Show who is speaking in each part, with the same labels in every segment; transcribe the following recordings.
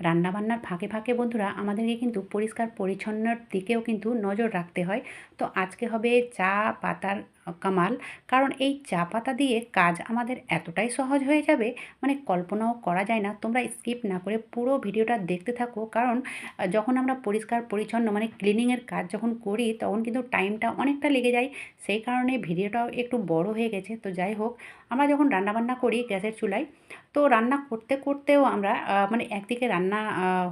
Speaker 1: রান্নাবান্নার ফাঁকে ফাঁকে বন্ধুরা আমাদেরকে কিন্তু পরিষ্কার পরিচ্ছন্নর দিকেও কিন্তু নজর রাখতে হয়। তো আজকে হবে চা, পাতার কামাল, কারণ এই চা পাতা দিয়ে কাজ আমাদের এতটাই সহজ হয়ে যাবে মানে কল্পনাও করা যায় না। তোমরা স্কিপ না করে পুরো ভিডিওটা দেখতে থাকো, কারণ যখন আমরা পরিষ্কার, পরিচ্ছন্ন মানে ক্লিনিংয়ের কাজ যখন করি, তখন কিন্তু টাইমটা অনেকটা লেগে যায়। সেই কারণে ভিডিওটাও একটু বড় হয়ে গেছে। তো যাই হোক, আমরা যখন রান্নাবান্না করি গ্যাসের চুলায়, তো রান্না করতে করতেও আমরা মানে একদিকে রান্না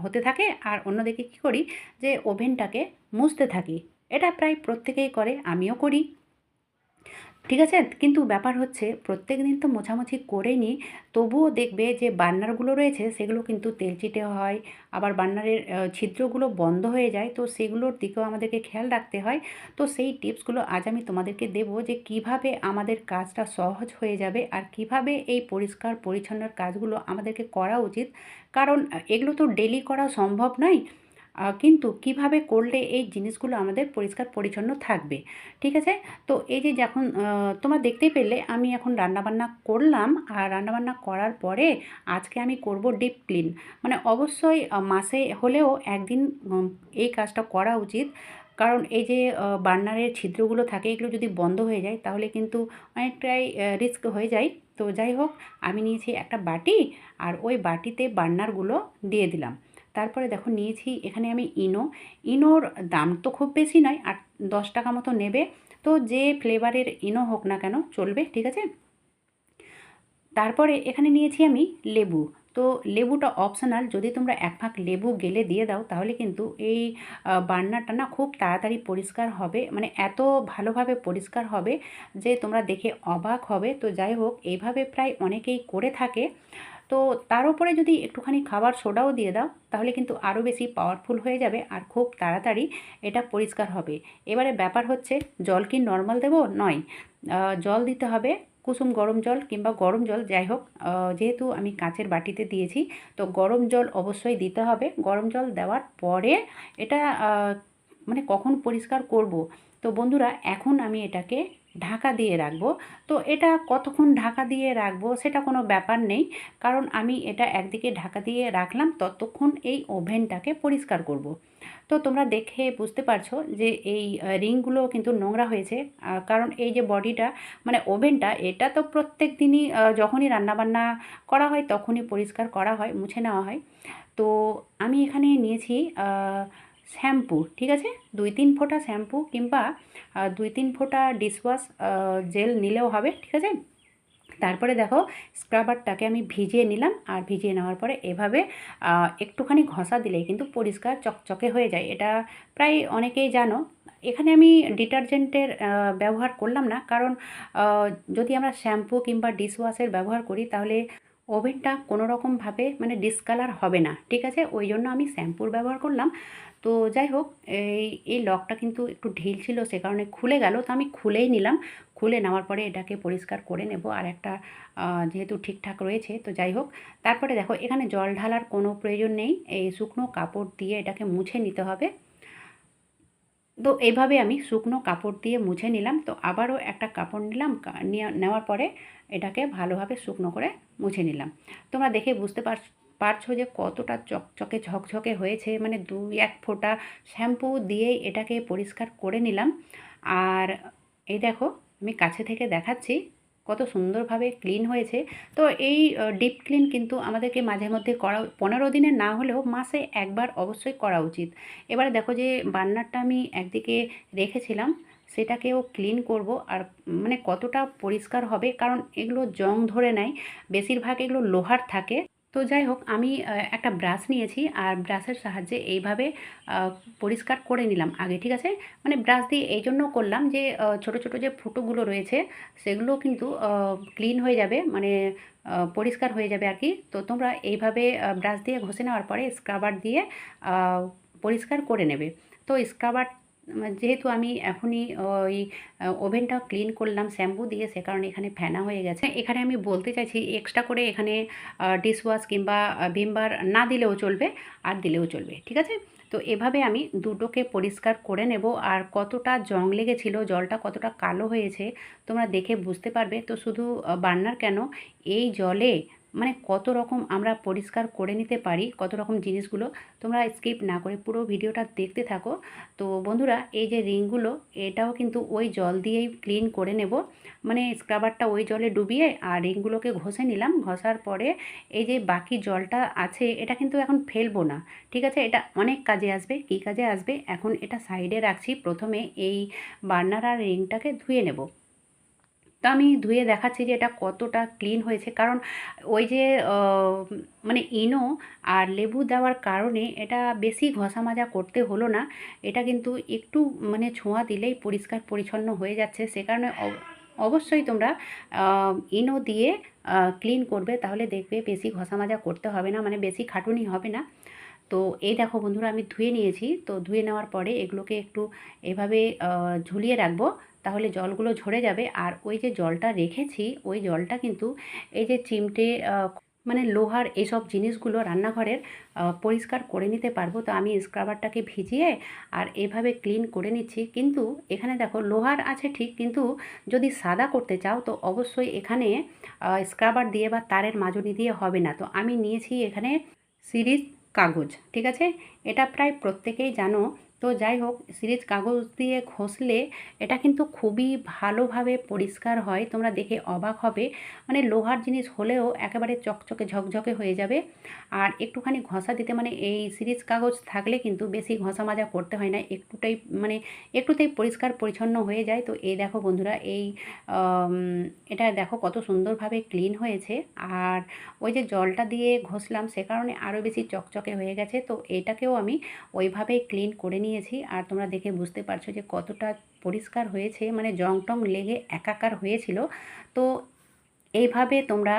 Speaker 1: হতে থাকে আর অন্যদিকে কী করি যে, ওভেনটাকে মুছতে থাকি। এটা প্রায় প্রত্যেকেই করে, আমিও করি। ঠিক আছে? কিন্তু ব্যাপার হচ্ছে প্রত্যেক দিন তো মোছামুছি করে নিই। তবুও দেখবে যে বার্নারগুলো রয়েছে সেগুলো কিন্তু তেলচিটে হয়, আবার বার্নারের ছিদ্রগুলো বন্ধ হয়ে যায়। তো সেগুলোর দিকেও আমাদেরকে খেয়াল রাখতে হয়। তো সেই টিপসগুলো আজ আমি তোমাদেরকে দেবো যে কীভাবে আমাদের কাজটা সহজ হয়ে যাবে আর কীভাবে এই পরিষ্কার পরিচ্ছন্নর কাজগুলো আমাদেরকে করা উচিত। কারণ এগুলো তো ডেলি করা সম্ভব নয়। কিন্তু কীভাবে করলে এই জিনিসগুলো আমাদের পরিষ্কার পরিচ্ছন্ন থাকবে? ঠিক আছে? তো এই যে যখন তোমরা দেখতেই পেলে, আমি এখন রান্নাবান্না করলাম, আর রান্নাবান্না করার পরে আজকে আমি করব ডিপ ক্লিন। মানে অবশ্যই মাসে হলেও একদিন এই কাজটা করা উচিত। কারণ এই যে বার্নারের ছিদ্রগুলো থাকে, এগুলো যদি বন্ধ হয়ে যায়, তাহলে কিন্তু অনেকটাই রিস্ক হয়ে যায়। তো যাই হোক, আমি নিয়েছি একটা বাটি, আর ওই বাটিতে বার্নারগুলো দিয়ে দিলাম। তারপরে দেখো নিয়েছি এখানে আমি ইনো। ইনোর দাম তো খুব বেশি নয়, আট, দশ টাকা মতো নেবে। তো যে ফ্লেভারের ইনো হোক না কেন চলবে, ঠিক আছে? তারপরে এখানে নিয়েছি আমি লেবু। তো লেবুটা অপশনাল যদি তোমরা এক ফাঁক লেবু গেলে দিয়ে দাও, তাহলে কিন্তু এই বার্নারটা না খুব তাড়াতাড়ি পরিষ্কার হবে মানে এত ভালোভাবে পরিষ্কার হবে যে তোমরা দেখে অবাক হবে। তো যাই হোক এইভাবে প্রায় অনেকেই করে থাকে। তো তার উপরে যদি একটুখানি খাবার সোডাও দিয়ে দাও, তাহলে কিন্তু আরও বেশি পাওয়ারফুল হয়ে যাবে আর খুব তাড়াতাড়ি এটা পরিষ্কার হবে। এবারে ব্যাপার হচ্ছে, জল কি নর্মাল দেবো? নয়। জল দিতে হবে, কুসুম গরম জল কিংবা গরম জল, যাই হোক যেহেতু আমি কাঁচের বাটিতে দিয়েছি, তো গরম জল অবশ্যই দিতে হবে। গরম জল দেওয়ার পরে এটা মানে কখন পরিষ্কার করব? তো বন্ধুরা, এখন আমি এটাকে ঢাকা দিয়ে রাখব। তো এটা কতক্ষণ ঢাকা দিয়ে রাখব সেটা কোনো ব্যাপার নেই। কারণ আমি এটা একদিকে ঢাকা দিয়ে রাখলাম, ততক্ষণ এই ওভেনটাকে পরিষ্কার করব। তো তোমরা দেখে বুঝতে পারছ যে এই রিংগুলো কিন্তু নোংরা হয়েছে। কারণ এই যে বডিটা মানে ওভেনটা, এটা তো প্রত্যেক দিনই যখনই রান্নাবান্না করা হয় তখনই পরিষ্কার করা হয়, মুছে নেওয়া হয়। তো আমি এখানে নিয়েছি শ্যাম্পু, ঠিক আছে? দুই তিন ফোঁটা শ্যাম্পু কিংবা দুই তিন ফোঁটা ডিশওয়াশ জেল নিলেও হবে, ঠিক আছে? তারপরে দেখো স্ক্রাবারটাকে আমি ভিজিয়ে নিলাম, আর ভিজিয়ে নেওয়ার পরে এভাবে একটুখানি ঘষা দিলেই কিন্তু পরিষ্কার চকচকে হয়ে যায়। এটা প্রায় অনেকেই জানো। এখানে আমি ডিটারজেন্টের ব্যবহার করলাম না, কারণ যদি আমরা শ্যাম্পু কিংবা ডিশওয়াশের ব্যবহার করি, তাহলে ওভেনটা কোনো রকমভাবে মানে ডিসকালার হবে না, ঠিক আছে? ওই জন্য আমি শ্যাম্পুর ব্যবহার করলাম। তো যাই হোক, এই এই লকটা কিন্তু একটু ঢিল ছিল, সে কারণে খুলে গেল। তো আমি খুলেই নিলাম। খুলে নেওয়ার পরে এটাকে পরিষ্কার করে নেব। আর একটা যেহেতু ঠিকঠাক রয়েছে, তো যাই হোক। তারপরে দেখো, এখানে জল ঢালার কোনো প্রয়োজন নেই। এই শুকনো কাপড় দিয়ে এটাকে মুছে নিতে হবে। তো এইভাবে আমি শুকনো কাপড় দিয়ে মুছে নিলাম। তো আবারও একটা কাপড় নিলাম নেওয়ার পরে এটাকে ভালোভাবে শুকনো করে মুছে নিলাম। তোমরা দেখে বুঝতে পার পারছ যে কতটা চকচকে ঝকঝকে হয়েছে মানে দুই এক ফোঁটা শ্যাম্পু দিয়েই এটাকে পরিষ্কার করে নিলাম। আর এই দেখো, আমি কাছে থেকে দেখাচ্ছি কত সুন্দরভাবে ক্লিন হয়েছে। তো এই ডিপ ক্লিন কিন্তু আমাদেরকে মাঝে মধ্যে করা, পনেরো দিনে না হলেও মাসে একবার অবশ্যই করা উচিত। এবারে দেখো যে বার্নারটা আমি একদিকে রেখেছিলাম, সেটাকেও ক্লিন করব আর মানে কতটা পরিষ্কার হবে, কারণ এগুলো জং ধরে নেয়, বেশিরভাগ এগুলো লোহার থাকে। তো যাই হোক, আমি একটা ব্রাশ নিয়েছি আর ব্রাশের সাহায্যে এইভাবে পরিষ্কার করে নিলাম আগে, ঠিক আছে? মানে ব্রাশ দিয়ে এই জন্য করলাম যে ছোট ছোট যে ফুটোগুলো রয়েছে, সেগুলো কিন্তু ক্লিন হয়ে যাবে মানে পরিষ্কার হয়ে যাবে আর কি। তো তোমরা এইভাবে ব্রাশ দিয়ে ঘষে নেওয়ার পরে স্ক্রাবার দিয়ে পরিষ্কার করে নেবে। তো স্ক্রাবার যেহেতু আমি এখনই ওই ওভেনটা ক্লিন করলাম, শ্যাম্পু দিয়ে, সে কারণে এখানে ফেনা হয়ে গেছে। এখানে আমি বলতে চাইছি এক্সট্রা করে এখানে ডিশওয়াশ কিংবা ভিমবার না দিলেও চলবে, আর দিলেও চলবে, ঠিক আছে? তো এভাবে আমি দুটোকে পরিষ্কার করে নেব, আর কতটা জং লেগেছিল, জলটা কতটা কালো হয়েছে, তোমরা দেখে বুঝতে পারবে। তো শুধু বার্নার কেন, এই জলে মানে কত রকম আমরা পরিষ্কার করে নিতে পারি, কত রকম জিনিসগুলো তোমরা স্কিপ না করে পুরো ভিডিওটা দেখতে থাকো। তো বন্ধুরা, এই যে রিংগুলো, এটাও কিন্তু ওই জল দিয়েই ক্লিন করে নেব। মানে স্ক্রাবারটা ওই জলে ডুবিয়ে আর রিংগুলোকে ঘষে নিলাম। ঘষার পরে এই যে বাকি জলটা আছে, এটা কিন্তু এখন ফেলব না। ঠিক আছে? এটা অনেক কাজে আসবে। কী কাজে আসবে? এখন এটা সাইডে রাখছি। প্রথমে এই বার্নার আর রিংটাকে ধুয়ে নেব। তো আমি ধুয়ে দেখাচ্ছি যে এটা কতটা ক্লিন হয়েছে। কারণ ওই যে মানে ইনো আর লেবু দেওয়ার কারণে এটা বেশি ঘষা মাজা করতে হলো না। এটা কিন্তু একটু মানে ছোঁয়া দিলেই পরিষ্কার পরিচ্ছন্ন হয়ে যাচ্ছে। সে কারণে অবশ্যই তোমরা ইনো দিয়ে ক্লিন করবে। তাহলে দেখবে বেশি ঘষা মাজা করতে হবে না মানে বেশি খাটুনি হবে না। তো এই দেখো বন্ধুরা, আমি ধুয়ে নিয়েছি। তো ধুয়ে নেওয়ার পরে এগুলোকে একটু এভাবে ঝুলিয়ে রাখব। তাহলে জলগুলো ঝরে যাবে। আর ওই যে জলটা রেখেছি, ওই জলটা কিন্তু এই যে চিমটে মানে লোহার এসব জিনিসগুলো রান্নাঘরের পরিষ্কার করে নিতে পারব। তো আমি স্ক্রাবারটাকে ভিজিয়ে আর এভাবে ক্লিন করে নিচ্ছি। কিন্তু এখানে দেখো লোহার আছে ঠিক, কিন্তু যদি সাদা করতে চাও তো অবশ্যই এখানে স্ক্রাবার দিয়ে বা তারের মাজনি দিয়ে হবে না। তো আমি নিয়েছি এখানে সিরিজ কাগজ, ঠিক আছে? এটা প্রায় প্রত্যেকেই জানো তো যাই হোক, সিরিজ কাগজ দিয়ে ঘষলে এটা কিন্তু খুবই ভালোভাবে পরিষ্কার হয়। তোমরা দেখে অবাক হবে। মানে লোহার জিনিস হলেও একেবারে চকচকে ঝকঝকে হয়ে যাবে। আর একটুখানি ঘষা দিতে মানে এই সিরিজ কাগজ থাকলে কিন্তু বেশি ঘষা মাজা করতে হয় না। একটুটাই মানে একটুতেই পরিষ্কার পরিচ্ছন্ন হয়ে যায়। তো এই দেখো বন্ধুরা, এই এটা দেখো কত সুন্দরভাবে ক্লিন হয়েছে। আর ওই যে জলটা দিয়ে ঘষলাম, সে কারণে আরও বেশি চকচকে হয়ে গেছে। তো এটাকেও আমি ওইভাবেই ক্লিন করে নিয়েছি আর তোমরা দেখে বুঝতে পারছ যে কতটা পরিষ্কার হয়েছে মানে জং টং লেগে একাকার হয়েছিল। তো এইভাবে তোমরা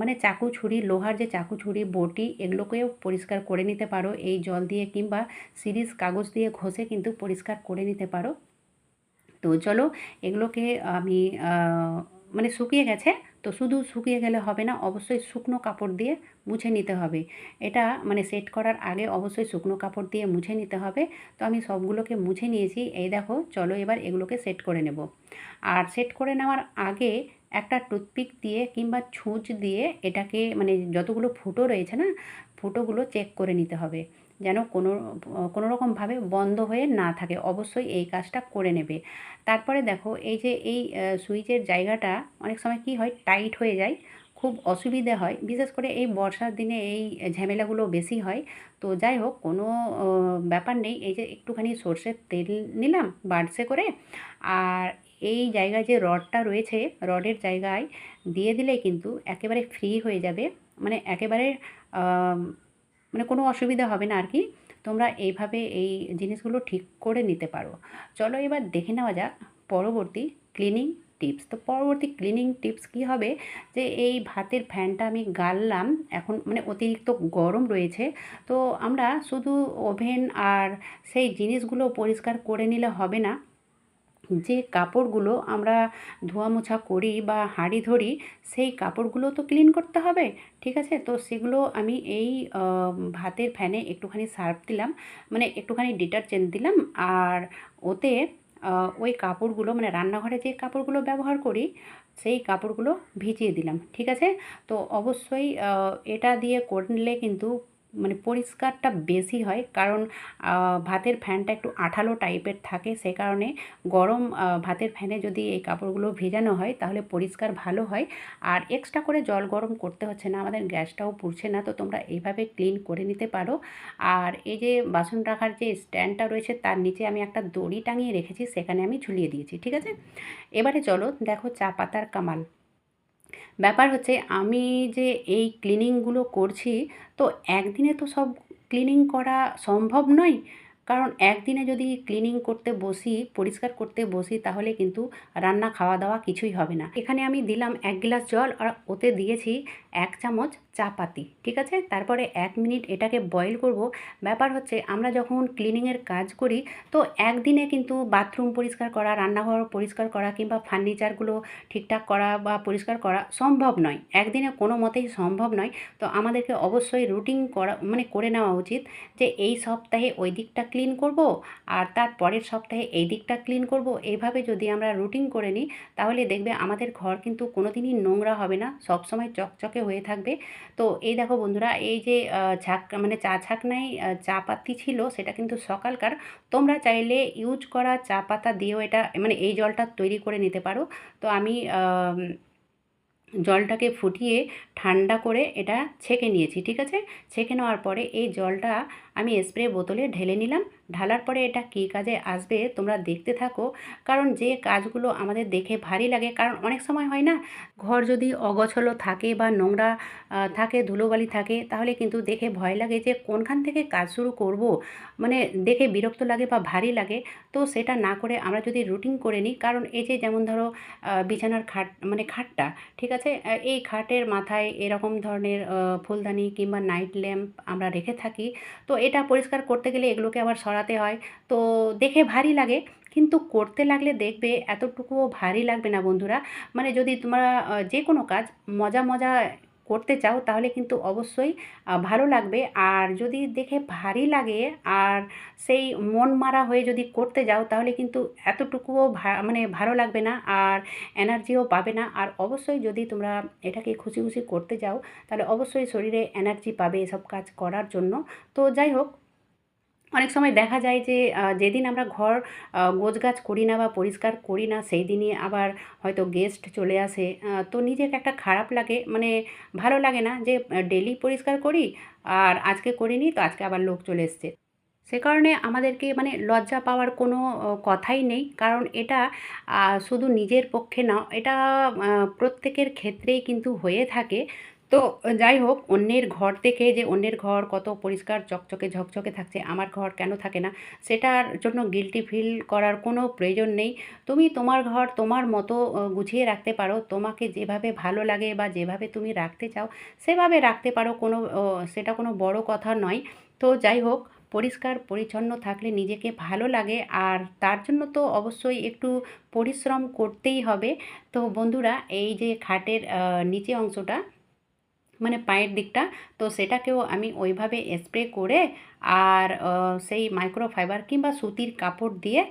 Speaker 1: মানে চাকু ছুরি, লোহার যে চাকু ছুরি, বটি, এগুলোকেও পরিষ্কার করে নিতে পারো। এই জল দিয়ে কিংবা সিরিজ কাগজ দিয়ে ঘষে কিন্তু পরিষ্কার করে নিতে পারো। তো চলো, এগুলোকে আমি মানে শুকিয়ে গেছে, তো শুধু শুকিয়ে গেলে হবে না, অবশ্যই শুকনো কাপড় দিয়ে মুছে নিতে হবে। এটা মানে সেট করার আগে অবশ্যই শুকনো কাপড় দিয়ে মুছে নিতে হবে। তো আমি সবগুলোকে মুছে নিয়েছি, এই দেখো, চলো এবার এগুলোকে সেট করে নেব। আর সেট করে নেওয়ার আগে একটা টুথপিক দিয়ে কিংবা ছুঁচ দিয়ে এটাকে মানে যতগুলো ফুটো রয়েছে না, ফুটোগুলো চেক করে নিতে হবে। যেন কোনো কোনো রকমভাবে বন্ধ হয়ে না থাকে। অবশ্যই এই কাজটা করে নেবে। তারপরে দেখো, এই যে এই সুইচের জায়গাটা অনেক সময় কি হয়, টাইট হয়ে যায়, খুব অসুবিধে হয়। বিশেষ করে এই বর্ষার দিনে এই ঝামেলাগুলো বেশি হয়। তো যাই হোক, কোনো ব্যাপার নেই। এই যে একটুখানি সর্ষের তেল নিলাম বাড়সে করে। আর এই জায়গায় যে রডটা রয়েছে, রডের জায়গায় দিয়ে দিলে কিন্তু একেবারে ফ্রি হয়ে যাবে। মানে একেবারে মানে কোনো অসুবিধা হবে না আর কি তোমরা এইভাবে এই জিনিসগুলো ঠিক করে নিতে পারো। চলো এবার দেখে নেওয়া যাক পরবর্তী ক্লিনিং টিপস তো পরবর্তী ক্লিনিং টিপস কি হবে? যে এই ভাতের ফ্যানটা আমি গাললাম, এখন মানে অতিরিক্ত গরম রয়েছে। তো আমরা শুধু ওভেন আর সেই জিনিসগুলো পরিষ্কার করে নিলে হবে না। যে কাপড়গুলো আমরা ধোয়া মোছা করি বা হাঁড়ি ধরি, সেই কাপড়গুলো তো ক্লিন করতে হবে, ঠিক আছে? তো সেগুলো আমি এই ভাতের ফ্যানে একটুখানি সার্ফ দিলাম মানে একটুখানি ডিটারজেন্ট দিলাম, আর ওতে ওই কাপড়গুলো মানে রান্নাঘরে যে কাপড়গুলো ব্যবহার করি, সেই কাপড়গুলো ভিজিয়ে দিলাম, ঠিক আছে? তো অবশ্যই এটা দিয়ে করলে কিন্তু মানে পরিষ্কারটা বেশি হয়। কারণ ভাতের ফ্যানটা একটু আঠালো টাইপের থাকে, সে কারণে গরম ভাতের ফ্যানে যদি এই কাপড়গুলো ভেজানো হয়, তাহলে পরিষ্কার ভালো হয়। আর এক্সট্রা করে জল গরম করতে হচ্ছে না, আমাদের গ্যাসটাও পুড়ছে না, তো তোমরা এইভাবে ক্লিন করে নিতে পারো। আর এই যে বাসন রাখার যে স্ট্যান্ডটা রয়েছে, তার নিচে আমি একটা দড়ি টাঙিয়ে রেখেছি, সেখানে আমি ঝুলিয়ে দিয়েছি, ঠিক আছে? এবারে চলো, দেখো চা পাতার কামাল। ব্যাপার হচ্ছে আমি যে এই ক্লিনিংগুলো করছি, তো একদিনে তো সব ক্লিনিং করা সম্ভব নয়। কারণ একদিনে যদি ক্লিনিং করতে বসি, পরিষ্কার করতে বসি, তাহলে কিন্তু রান্না খাওয়া দাওয়া কিছুই হবে না। এখানে আমি দিলাম এক গ্লাস জল আর ওতে দিয়েছি এক চামচ চা পাতি, ঠিক আছে? তারপরে এক মিনিট এটাকে বয়েল করব। ব্যাপার হচ্ছে, আমরা যখন ক্লিনিংয়ের কাজ করি, তো একদিনে কিন্তু বাথরুম পরিষ্কার করা, রান্নাঘর পরিষ্কার করা কিংবা ফার্নিচারগুলো ঠিকঠাক করা বা পরিষ্কার করা সম্ভব নয়। একদিনে কোনো মতেই সম্ভব নয়। তো আমাদেরকে অবশ্যই রুটিন করা মানে করে নেওয়া উচিত যে, এই সপ্তাহে ওই দিকটা ক্লিন করব আর তার পরের সপ্তাহে এই দিকটা ক্লিন করব। এইভাবে যদি আমরা রুটিন করে নিই, তাহলে দেখবে আমাদের ঘর কিন্তু কোনো দিনই নোংরা হবে না। সবসময় চকচকে হয়ে থাকবে। তো এই দেখো বন্ধুরা, এই যে ঝাঁক মানে চা ছাকনায় চা পাতি ছিল, সেটা কিন্তু সকালকার। তোমরা চাইলে ইউজ করা চা পাতা দিয়েও এটা মানে এই জলটা তৈরি করে নিতে পারো। তো আমি জলটাকে ফুটিয়ে ঠান্ডা করে এটা ছেঁকে নিয়েছি, ঠিক আছে? ছেঁকে নেওয়ার পরে এই জলটা আমি স্প্রে বোতলে ঢেলে নিলাম। ঢালার পরে এটা কী কাজে আসবে তোমরা দেখতে থাকো। কারণ যে কাজগুলো আমাদের দেখে ভারী লাগে, কারণ অনেক সময় হয় না, ঘর যদি অগছলো থাকে বা নোংরা থাকে, ধুলোবালি থাকে, তাহলে কিন্তু দেখে ভয় লাগে যে কোনখান থেকে কাজ শুরু করব। মানে দেখে বিরক্ত লাগে বা ভারী লাগে। তো সেটা না করে আমরা যদি রুটিন করে নিই, কারণ এই যে যেমন ধরো বিছানার খাট মানে খাটটা, ঠিক আছে? এই খাটের মাথায় এরকম ধরনের ফুলদানি কিংবা নাইট ল্যাম্প আমরা রেখে থাকি। তো এটা পরিষ্কার করতে গেলে এগুলোকে আবার সরাতে হয়। তো দেখে ভারী লাগে, কিন্তু করতে লাগলে দেখবে এতটুকুও ভারী লাগবে না বন্ধুরা। মানে যদি তোমরা যে কোনো কাজ, মজা মজা করতে চাও তাহলে কিন্তু অবশ্যই ভালো লাগবে। আর যদি দেখে ভারী লাগে আর সেই মন মারা হয়ে যদি করতে যাও তাহলে কিন্তু এতটুকুও মানে ভালো লাগবে না আর এনার্জিও পাবে না। আর অবশ্যই যদি তোমরা এটাকে খুশি খুশি করতে যাও তাহলে অবশ্যই শরীরে এনার্জি পাবে এসব কাজ করার জন্য। তো যাই হোক অনেক সময় দেখা যায় যে যেদিন আমরা ঘর গোছগাছ করি না বা পরিষ্কার করি না, সেই দিনই আবার হয়তো গেস্ট চলে আসে। তো নিজেকে একটা খারাপ লাগে মানে ভালো লাগে না যে ডেলি পরিষ্কার করি আর আজকে করিনি তো আজকে আবার লোক চলে এসছে। সে কারণে আমাদেরকে মানে লজ্জা পাওয়ার কোনো কথাই নেই। কারণ এটা শুধু নিজের পক্ষে না, এটা প্রত্যেকের ক্ষেত্রেই কিন্তু হয়ে থাকে। তো যাই হোক, অন্যের ঘর দেখে যে অন্যের ঘর কত পরিষ্কার, চকচকে, ঝকঝকে থাকছে, আমার ঘর কেন থাকে না? সেটার জন্য গিলটি ফিল করার কোনো প্রয়োজন নেই। তুমি তোমার ঘর তোমার মতো গুছিয়ে রাখতে পারো। তোমাকে যেভাবে ভালো লাগে বা যেভাবে তুমি রাখতে চাও, সেভাবে রাখতে পারো। কোনো সেটা কোনো বড় কথা নয়। তো যাই হোক, পরিষ্কার, পরিচ্ছন্ন থাকলে নিজেকে ভালো লাগে। আর তার জন্য তো অবশ্যই একটু পরিশ্রম করতেই হবে। তো বন্ধুরা, এই যে খাটের নিচে অংশটা মানে পায়ের দিকটা, তো সেটাকেও আমি ওইভাবে স্প্রে করে আর সেই মাইক্রোফাইবার কিংবা সুতির কাপড় দিয়ে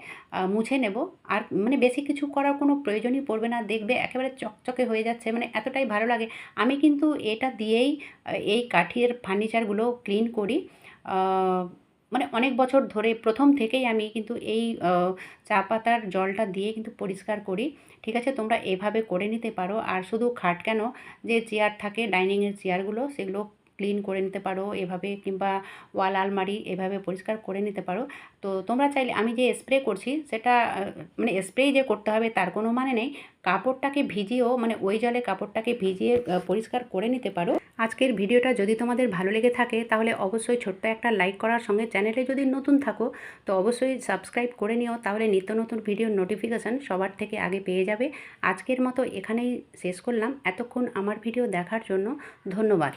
Speaker 1: মুছে নেব। আর মানে বেশি কিছু করার কোনো প্রয়োজনই পড়বে না। দেখবে একেবারে চকচকে হয়ে যাচ্ছে মানে এতটাই ভালো লাগে। আমি কিন্তু এটা দিয়েই এই কাঠের ফার্নিচারগুলো ক্লিন করি। মানে অনেক বছর ধরে প্রথম থেকেই আমি কিন্তু এই চা পাতার জলটা দিয়ে কিন্তু পরিষ্কার করি। ঠিক আছে? তোমরা এভাবে করে নিতে পারো। আর শুধু খাট কেন? যে চেয়ার থাকে ডাইনিংয়ের চেয়ারগুলো সেগুলো ক্লিন করে নিতে পারো, এভাবে কিংবা ওয়াল আলমারি এভাবে পরিষ্কার করে নিতে পারো। তো তোমরা চাইলে, আমি যে স্প্রে করছি সেটা মানে স্প্রে যে করতে হবে তার কোনো মানে নেই। কাপড়টাকে ভিজিয়েও মানে ওই জলে কাপড়টাকে ভিজিয়ে পরিষ্কার করে নিতে পারো। আজকের ভিডিওটা যদি তোমাদের ভালো লেগে থাকে, তাহলে অবশ্যই ছোট্ট একটা লাইক করার সঙ্গে চ্যানেলে যদি নতুন থাকো, তো অবশ্যই সাবস্ক্রাইব করে নিও। তাহলে নিত্য নতুন ভিডিওর নোটিফিকেশান সবার থেকে আগে পেয়ে যাবে। আজকের মতো এখানেই শেষ করলাম। এতক্ষণ আমার ভিডিও দেখার জন্য ধন্যবাদ।